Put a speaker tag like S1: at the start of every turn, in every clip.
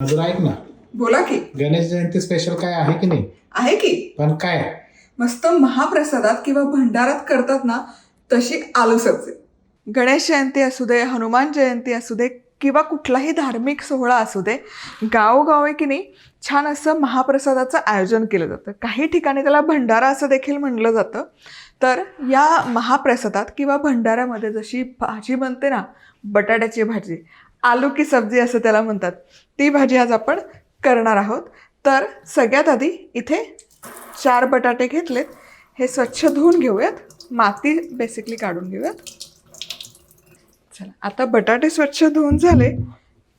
S1: अजून ऐक ना.
S2: बोला की.
S1: गणेश जयंती स्पेशल काय आहे की नाही?
S2: आहे की.
S1: पण काय?
S2: मस्त महाप्रसादात किंवा भंडारात करतात ना तशी आलू सब्जी. गणेश जयंती असू दे हनुमान जयंती असू दे किंवा कुठलाही धार्मिक सोहळा असू दे गावोगावी की नाही छान असं महाप्रसादाचं आयोजन केलं जातं. काही ठिकाणी त्याला भंडारा असं देखील म्हणलं जातं. तर या महाप्रसादात किंवा भंडाऱ्यामध्ये जशी भाजी बनते ना बटाट्याची भाजी आलू की सब्जी असं त्याला म्हणतात. ती भाजी आज आपण करणार आहोत. तर सगळ्यात आधी इथे चार बटाटे घेतलेत. हे स्वच्छ धुवून घेऊयात. माती बेसिकली काढून घेऊयात. चला आता बटाटे स्वच्छ धुवून झाले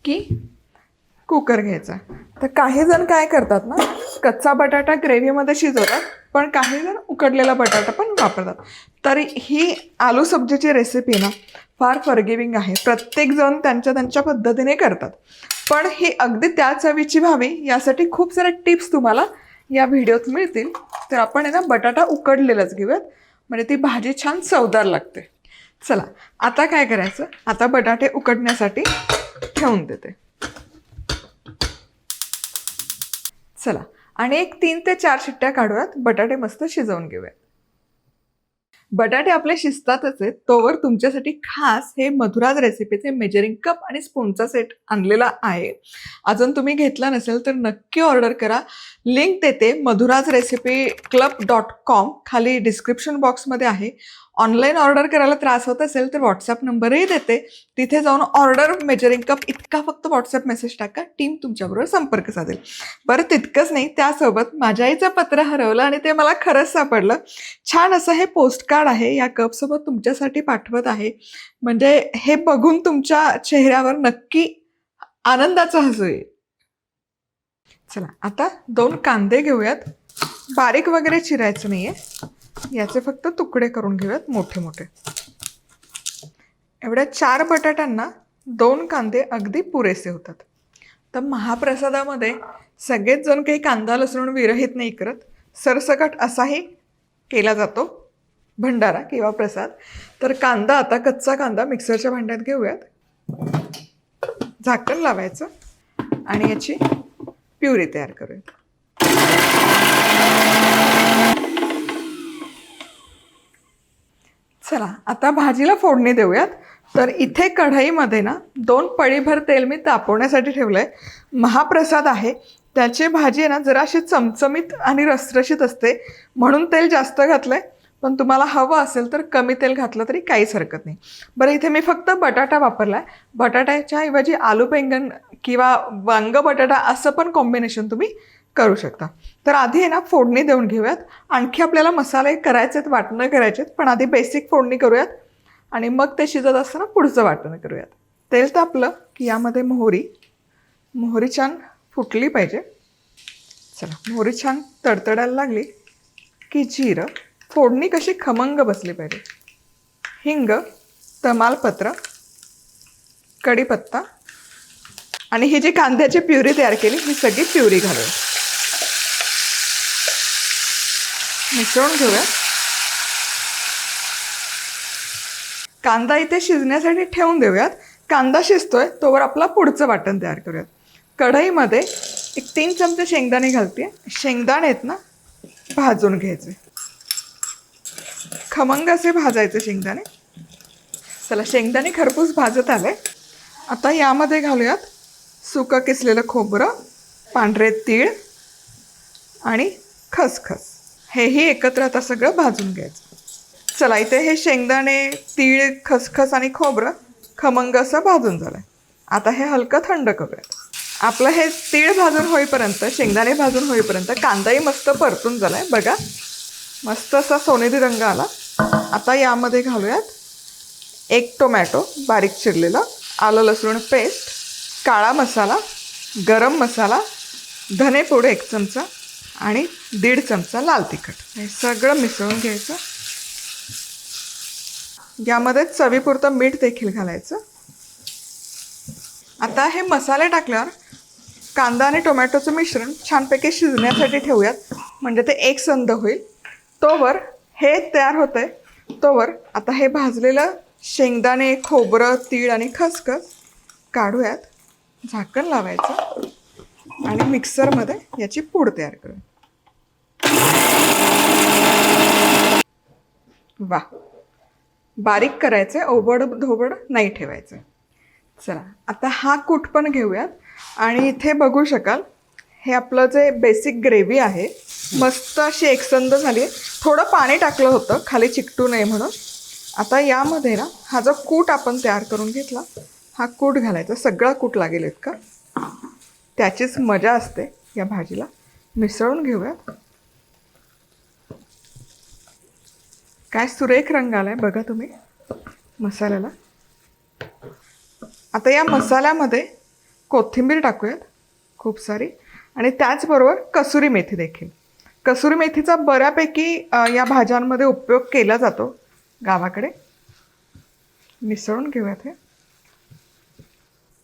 S2: की कुकर घ्यायचा. तर काही जण काय करतात ना कच्चा बटाटा ग्रेव्हीमध्ये शिजवतात पण काही जण उकडलेला बटाटा पण वापरतात. तर ही आलू सब्जीची रेसिपी ना फार फॉरगिविंग आहे. प्रत्येकजण त्यांच्या त्यांच्या पद्धतीने करतात. पण ही अगदी त्या चवीची व्हावी यासाठी खूप साऱ्या टिप्स तुम्हाला या व्हिडिओत मिळतील. तर आपण आहे ना बटाटा उकडलेलाच घेऊयात. म्हणजे ती भाजी छान चवदार लागते. चला आता काय करायचं? आता बटाटे उकडण्यासाठी ठेवून देते. चला आणि एक तीन ते चार शिट्ट्या काढूयात बटाटे मस्त शिजवून घेऊयात बटाटे आपले शिजतातच आहेत तोवर तुमच्यासाठी खास हे मधुराज रेसिपीचे मेजरिंग कप आणि स्पूनचा सेट आणलेला आहे. अजून तुम्ही घेतला नसेल तर नक्की ऑर्डर करा. लिंक देते Madhuraj recipe club dot com खाली डिस्क्रिप्शन बॉक्समध्ये आहे. ऑनलाईन ऑर्डर करायला त्रास होत असेल तर व्हॉट्सअप नंबरही देते. तिथे जाऊन ऑर्डर मेजरिंग कप इतका फक्त व्हॉट्सअप मेसेज टाका टीम तुमच्याबरोबर संपर्क साधेल. बरं तितकंच नाही त्यासोबत माझ्या आईचं पत्र हरवलं आणि ते मला खरंच सापडलं. छान असं हे पोस्टकार्ड आहे या कपसोबत तुमच्यासाठी पाठवत आहे. म्हणजे हे बघून तुमच्या चेहऱ्यावर नक्की आनंदाचं हसू येईल. चला आता दोन कांदे घेऊयात. बारीक वगैरे चिरायचं नाहीये. याचे फक्त तुकडे करून घेऊयात मोठे मोठे. एवढ्या चार बटाट्यांना दोन कांदे अगदी पुरेसे होतात. तर महाप्रसादामध्ये सगळेच जण काही कांदा लसूण विरहित नाही करत. सरसकट असाही केला जातो. भंडारा किंवा प्रसाद. तर कांदा आता कच्चा कांदा मिक्सरच्या भांड्यात घेऊयात. झाकण लावायचं. आणि याची प्युरी तयार करूया. चला आता भाजीला फोडणी देऊयात. तर इथे कढईमध्ये ना दोन पळीभर तेल मी तापवण्यासाठी ठेवलं आहे महाप्रसाद आहे. त्याची भाजी आहे ना जराशी चमचमीत आणि रसरशीत असते. म्हणून तेल जास्त घातलं आहे पण तुम्हाला हवं असेल तर कमी तेल घातलं तरी काहीच हरकत नाही. बरं इथे मी फक्त बटाटा वापरला आहे बटाट्याच्या ऐवजी आलू बैंगन किंवा वांग बटाटा असं पण कॉम्बिनेशन तुम्ही करू शकता. तर आधी आहे ना फोडणी देऊन घेऊयात. आणखी आपल्याला मसाले करायचे आहेत वाटणं करायचे आहेत पण आधी बेसिक फोडणी करूयात. आणि मग ते शिजत असताना पुढचं वाटणं करूयात. तेल तापलं की यामध्ये मोहरी. मोहरी छान फुटली पाहिजे. चला मोहरी छान तडतडायला लागली की जिरं. फोडणी कशी खमंग बसली पाहिजे. हिंग तमालपत्र कढीपत्ता. आणि ही जी कांद्याची प्युरी तयार केली ही सगळी प्युरी घालूया. मिसळून घेऊया. कांदा इथे शिजण्यासाठी ठेवून देऊयात. कांदा शिजतोय तोवर आपला पुढचं वाटण तयार करूयात. कढईमध्ये एक तीन चमचे शेंगदाणे घालते. शेंगदाणे आहेत ना भाजून घ्यायचे. खमंग असे भाजायचे शेंगदाणे. चला शेंगदाणे खरपूस भाजत आले. आता यामध्ये घालूयात सुकं किसलेलं खोबरं पांढरे तीळ आणि खसखस. हेही एकत्र आता सगळं भाजून घ्यायचं. चला इथे हे शेंगदाणे तीळ खसखस आणि खोबरं खमंग असं भाजून झालं आता हे हलकं थंड करूयात. आपलं हे तीळ भाजून होईपर्यंत शेंगदाणे भाजून होईपर्यंत कांदाही मस्त परतून झाला आहे बघा मस्त असा सोनेरी रंग आला. आता यामध्ये घालूयात एक टोमॅटो बारीक चिरलेला आलं लसूण पेस्ट काळा मसाला गरम मसाला धनेपूड एक चमचा आणि दीड चमचा लाल तिखट. हे सगळं मिसळून घ्यायचं. यामध्ये चवीपुरतं मीठ देखील घालायचं. आता हे मसाले टाकल्यावर कांदा आणि टोमॅटोचं मिश्रण छानपैकी शिजण्यासाठी ठेवूयात. म्हणजे ते एक संद होईल. तोवर हे तयार होतंय. तोवर आता हे भाजलेलं शेंगदाणे खोबरं तीळ आणि खसखस काढूयात. झाकण लावायचं. आणि मिक्सरमध्ये याची पूड तयार करू वा बारीक करायचं ओबड धोबड नाही ठेवायचं चला आता हा कूट पण घेऊयात. आणि इथे बघू शकाल हे आपलं जे बेसिक ग्रेव्ही आहे मस्त अशी एकसंद झाली. आहे थोडं पाणी टाकलं होतं खाली चिकटू नये म्हणून. आता यामध्ये ना हा जो कूट आपण तयार करून घेतला हा कूट घालायचा. सगळा कूट लागेल इतका. त्याचीच मजा असते या भाजीला. मिसळून घेऊयात काय सुरेख रंग आला आहे बघा तुम्ही मसाल्याला. आता या मसाल्यामध्ये कोथिंबीर टाकूयात खूप सारी. आणि त्याचबरोबर कसुरी मेथी देखील. कसुरी मेथीचा बऱ्यापैकी या भाज्यांमध्ये उपयोग केला जातो गावाकडे. मिसळून घेऊयात हे.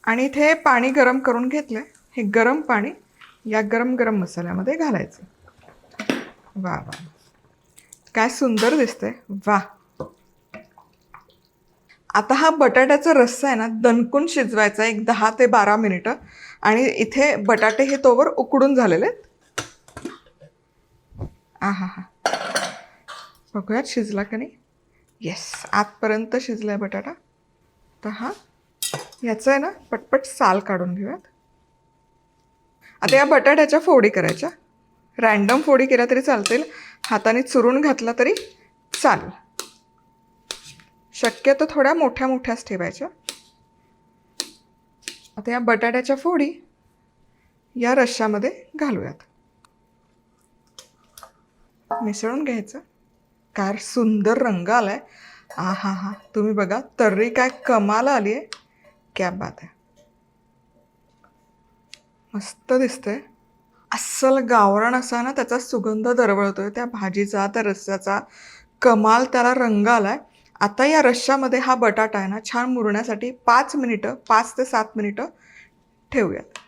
S2: आणि इथे पाणी गरम करून घेतलं आहे हे गरम पाणी या गरम गरम मसाल्यामध्ये घालायचं. वा वा काय सुंदर दिसतंय. वा. आता हा बटाट्याचा रस्सा आहे ना दणकून शिजवायचा एक दहा ते बारा मिनिटं. आणि इथे बटाटे हे तोवर उकडून झालेले आहेत. आहा हा बघूयात शिजला का नाही? येस आतपर्यंत आहे बटाटा. तर हा याचं आहे ना पटपट साल काढून घेऊयात. आता या बटाट्याच्या फोडी करायच्या. रँडम फोडी केल्या तरी चालतील. हाताने चुरून घातला तरी चालेल शक्यतो थोड्या मोठ्या मोठ्याच ठेवायच्या. आता या बटाट्याच्या फोडी या रश्श्यामध्ये घालूयात. मिसळून घ्यायचं. काय सुंदर रंग आलाय. आहा हा हा तुम्ही बघा तर्री काय कमाल आली आहे क्या बात आहे. मस्त दिसतंय. अस्सल गावरान असा ना त्याचा सुगंध दरवळतोय. त्या भाजीचा त्या रस्स्याचा कमाल त्याला रंग आलाय. आता या रश्श्यामध्ये हा बटाटा आहे ना छान मुरण्यासाठी पाच मिनिटं पाच ते सात मिनिटं ठेवूयात.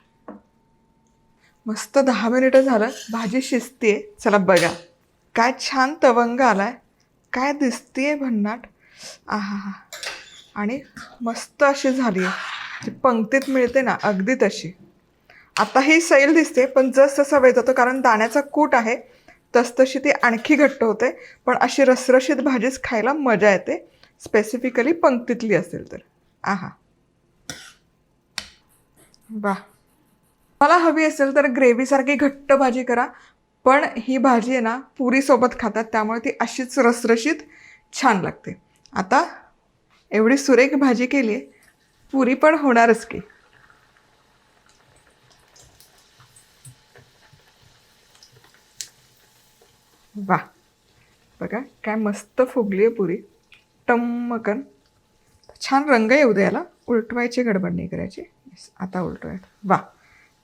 S2: मस्त दहा मिनिटं झालं भाजी शिजते चला बघा काय छान तवंग आलाय. काय दिसतीये भन्नाट. आहा हा आणि मस्त अशी झाली आहे जी पंक्तीत मिळते ना अगदी तशी. आता ही सैल दिसते पण जस जसा वेळ जातो कारण दाण्याचा कूट आहे तसतशी ती आणखी घट्ट होते. पण अशी रसरशीत भाजीच खायला मजा येते. स्पेसिफिकली पंक्तीतली असेल तर. आहा. वा मला हवी असेल तर ग्रेव्हीसारखी घट्ट भाजी करा पण ही भाजी आहे ना पुरीसोबत खातात त्यामुळे ती अशीच रसरशीत छान लागते. आता एवढी सुरेख भाजी केली आहे पुरी पण होणारच की. वा बघा काय मस्त फुगली आहे पुरी. टम्मकन. छान रंग येऊ दे याला. उलटवायची गडबड नाही करायची. आता उलटूयात. वा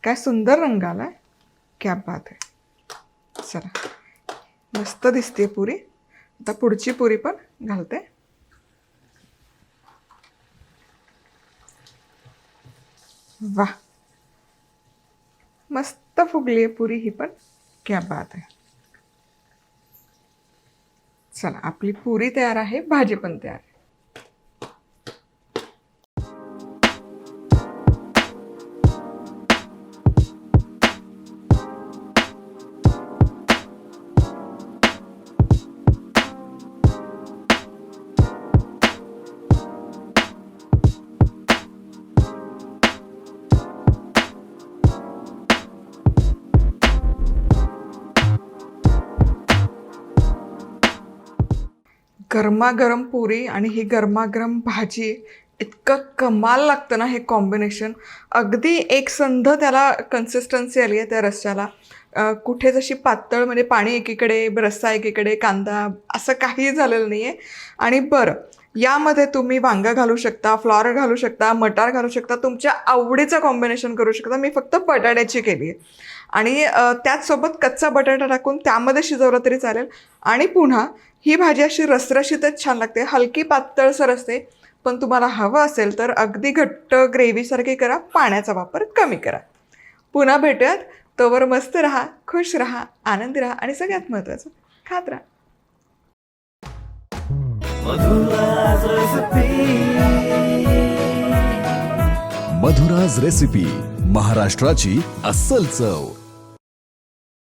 S2: काय सुंदर रंग आला आहे क्या बात आहे. चला. मस्त दिसते पुरी. आता पुढची पुरी पण घालते. वा मस्त फुगली आहे पुरी ही पण. क्या बात आहे. चला आपली पुरी तयार आहे भाजी पण तयार आहे. गरमागरम पुरी आणि ही गरमागरम भाजी इतकं कमाल लागतं ना हे कॉम्बिनेशन अगदी एक संध त्याला कन्सिस्टन्सी आली आहे त्या रस्स्याला कुठे जशी पातळ म्हणजे पाणी एकीकडे रस्सा एकीकडे कांदा असं काही झालेलं नाही आहे आणि बरं यामध्ये तुम्ही वांगा घालू शकता फ्लॉवर घालू शकता मटार घालू शकता तुमच्या आवडीचं कॉम्बिनेशन करू शकता. मी फक्त बटाट्याची केली आहे. आणि त्याचसोबत कच्चा बटाटा टाकून त्यामध्ये शिजवलं तरी चालेल. आणि पुन्हा ही भाजी अशी रसरशीतच छान लागते. हलकी पातळसर असते पण तुम्हाला हवं असेल तर अगदी घट्ट ग्रेव्हीसारखी करा पाण्याचा वापर कमी करा. पुन्हा भेटूयात. तोवर मस्त राहा खुश राहा आनंदी राहा आणि सगळ्यात महत्त्वाचं खात राहा.
S3: मधुराज रेसिपी महाराष्ट्राची अस्सल चव.